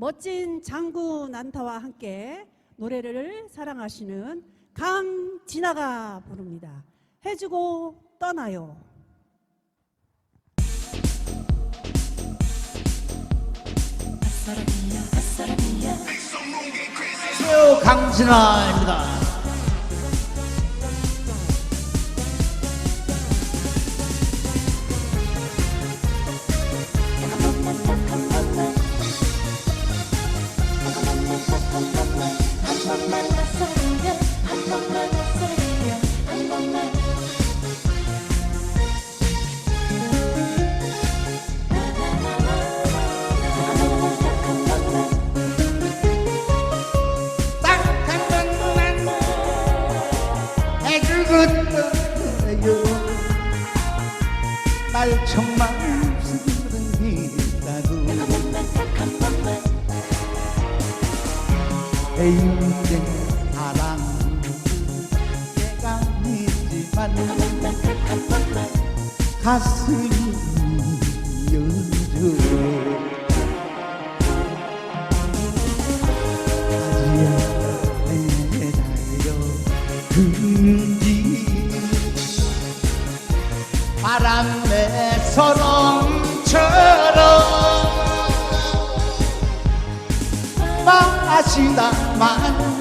멋진 장구 난타와 함께 노래를 사랑하시는 강진아가 부릅니다. 해주고 떠나요. 최우 강진아입니다. 날 정말 쓰는다고. 내 인생 사랑. 내가 있지만 가슴이 연주 바람의 서렁처럼 마시다만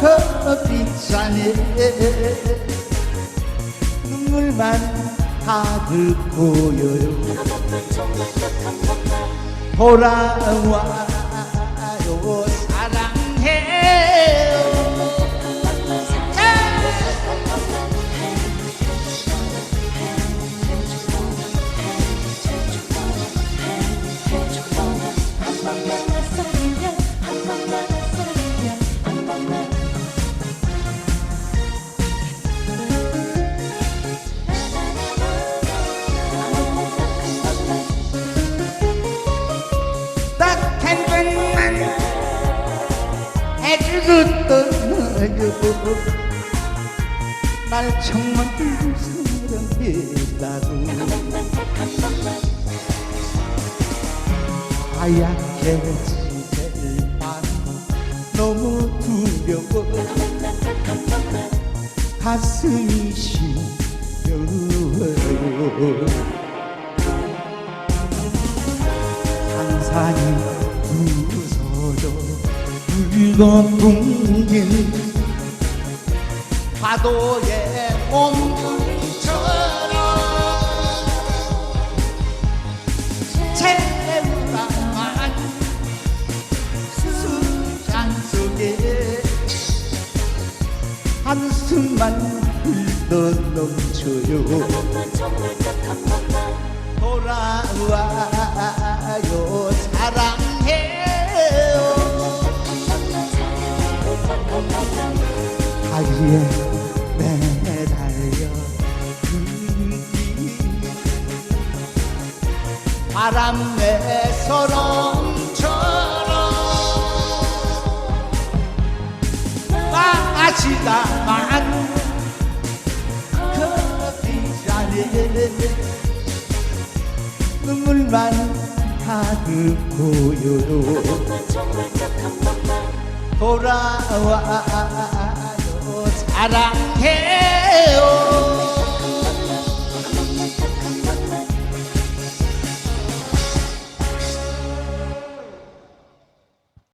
커피잔에 눈물만 가득 고여요. 돌아와 해주겠다요 날 정말 사랑했다고. 하얗게 지될 밤 너무 두려워. 가슴이 시려워요 산산이 부서져 붉어풍긴 파도의 몸뚱처럼 채우다만 수장 속에 한숨만 흘러 넘쳐요. 돌아와요 사랑해 다리에 매달려 바람의 서렁처럼 마시다만 커피 잔에 눈물만 가득 고요로 돌아와요 사랑해요